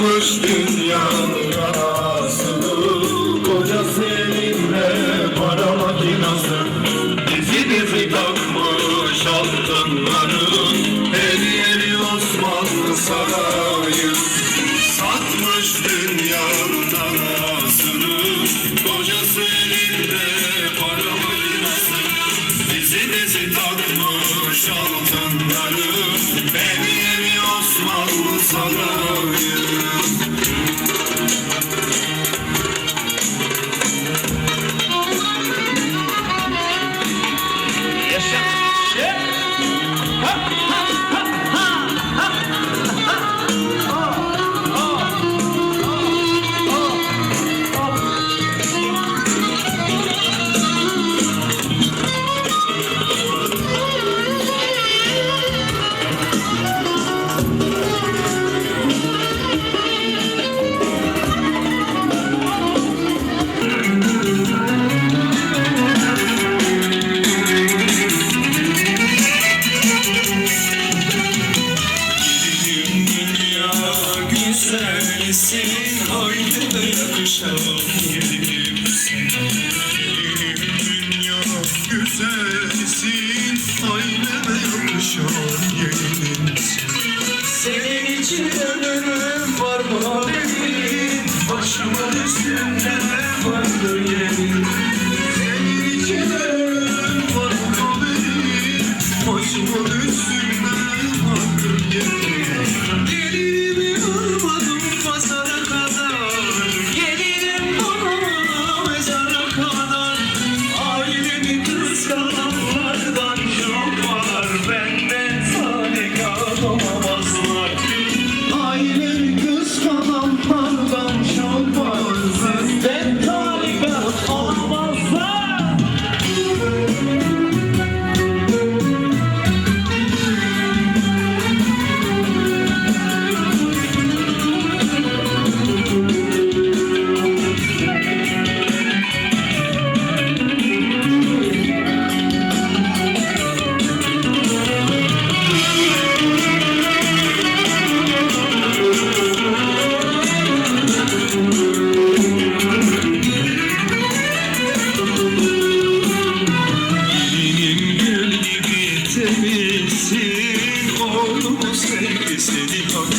Yanmış dünyanın yarasını. Koca seninle para makinası. Dizi dizi takmış altınların Her yeri Osmanlı sarayı. Satmış dünyanın yarasını Koca seninle para makinası. Dizi dizi takmış altınların Yol üstünde vardı yeni. istedik. o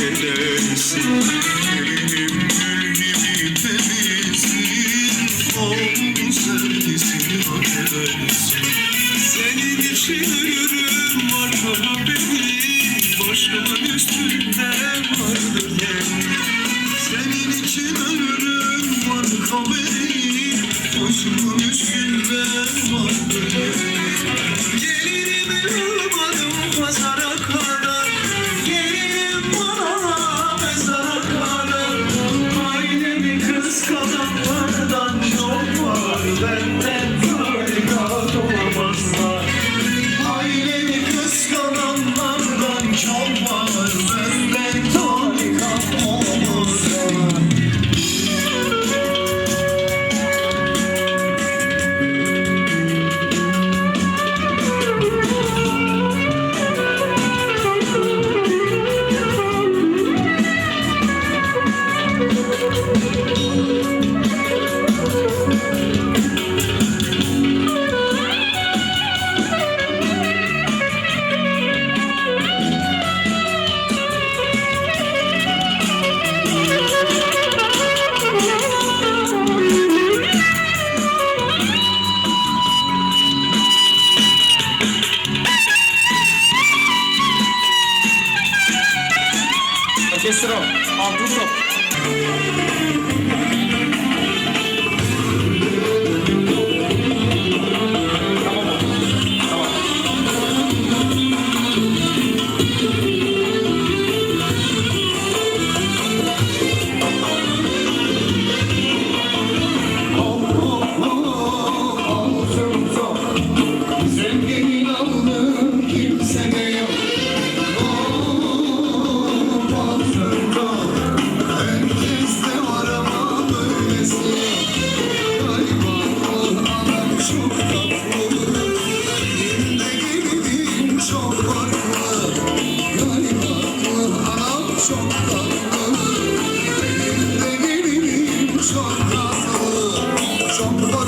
sonrojo.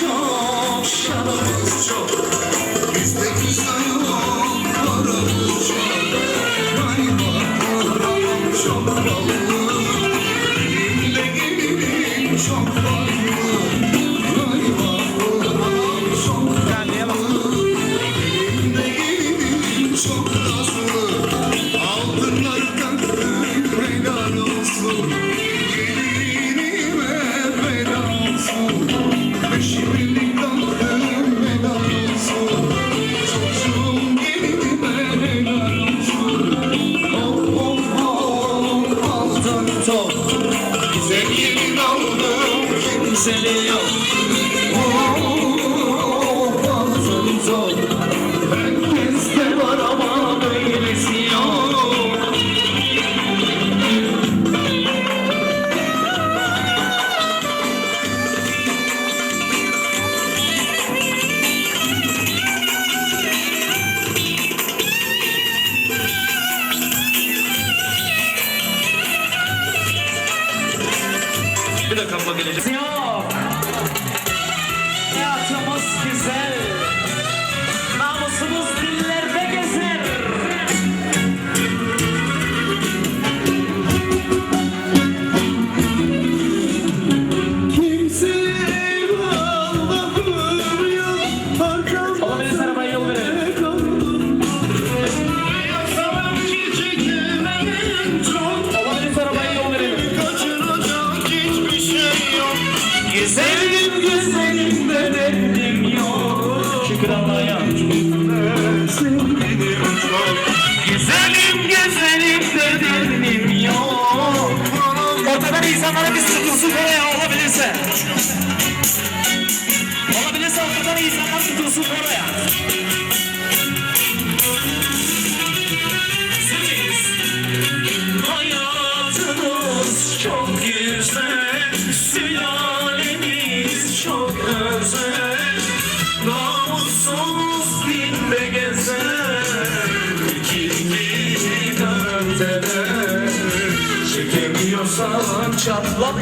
멈춰 Send it out. tutulsun oraya olabilirse. Olabilirse o kadar insanlar tutulsun oraya. Siz hayatınız çok güzel, sülaleniz çok özel. Namussuz dinde gezer, kimi döndeler. Çekemiyorsan çatla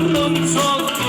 yandım sol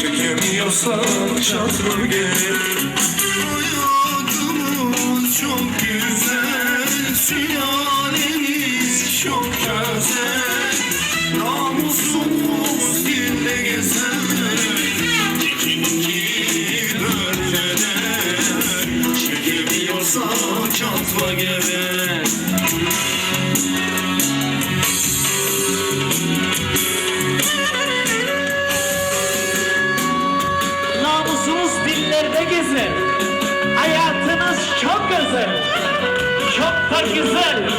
Çekemiyorsan çatma gel Hayatımız çok güzel Sülalemiz çok özel Namusumuz dilde gezer İki iki dört eder çatma gel çok güzel. Çok da güzel.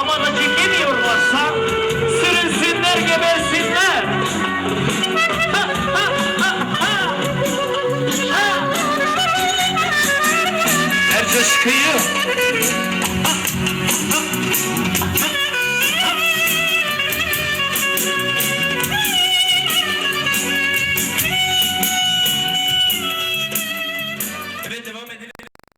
Ama da çekemiyorlarsa sürünsünler gebersinler. Ha, ha, ha, ha. Ha. Her coşkuyu